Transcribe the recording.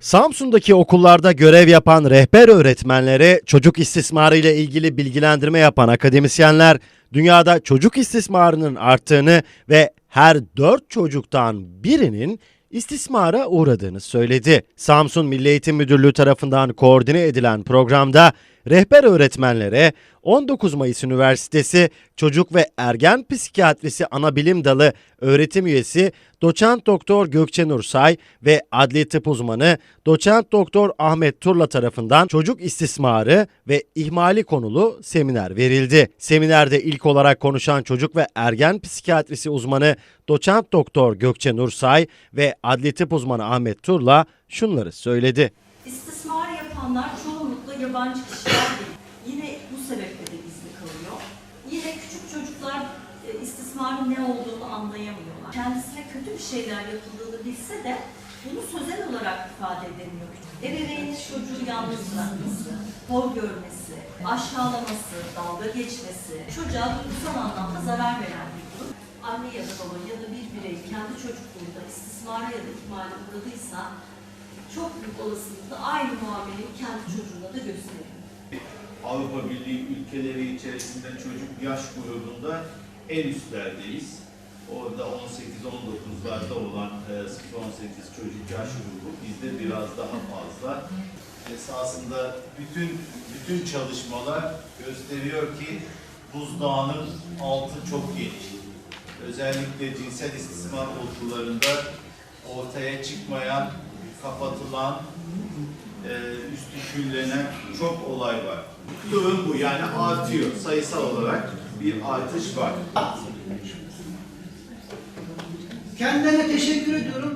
Samsun'daki okullarda görev yapan rehber öğretmenlere çocuk istismarı ile ilgili bilgilendirme yapan akademisyenler dünyada çocuk istismarının arttığını ve her dört çocuktan birinin istismara uğradığını söyledi. Samsun Milli Eğitim Müdürlüğü tarafından koordine edilen programda rehber öğretmenlere 19 Mayıs Üniversitesi Çocuk ve Ergen Psikiyatrisi Anabilim Dalı öğretim üyesi Doçent Doktor Gökçe Nursay ve adli tıp uzmanı Doçent Doktor Ahmet Turla tarafından çocuk istismarı ve ihmali konulu seminer verildi. Seminerde ilk olarak konuşan çocuk ve ergen psikiyatrisi uzmanı Doçent Doktor Gökçe Nursay ve adli tıp uzmanı Ahmet Turla şunları söyledi. Yapanlar çoğunlukla yabancı kişiler değil. Yine bu sebeple de gizli kalıyor. Yine küçük çocuklar e, istismarın ne olduğunu anlayamıyorlar. Kendisine kötü bir şeyler yapıldığını bilse de bunu sözel olarak ifade edemiyor. Ebeveynin çocuğu yalnız bırakması, hor görmesi, aşağılaması, dalga geçmesi, çocuğa duygusal anlamda zarar veren bir durum. Anne ya da baba ya da bir birey kendi çocukluğunda istismara ya da ihmale uğradıysa çok büyük olasılıkla aynı muameleyi kendi çocuğuna da gösterir. Avrupa Birliği ülkeleri içerisinde çocuk yaş grubunda en üstlerdeyiz. Orada 18-19'larda olan e, 0-18 çocuk yaş grubu bizde biraz daha fazla. Esasında bütün bütün çalışmalar gösteriyor ki buzdağının altı çok geniş. Özellikle cinsel istismar olgularında ortaya çıkmayan, kapatılan, e, üstü küllenen çok olay var. Durum bu yani artıyor. Sayısal olarak bir artış var. Kendilerine teşekkür ediyorum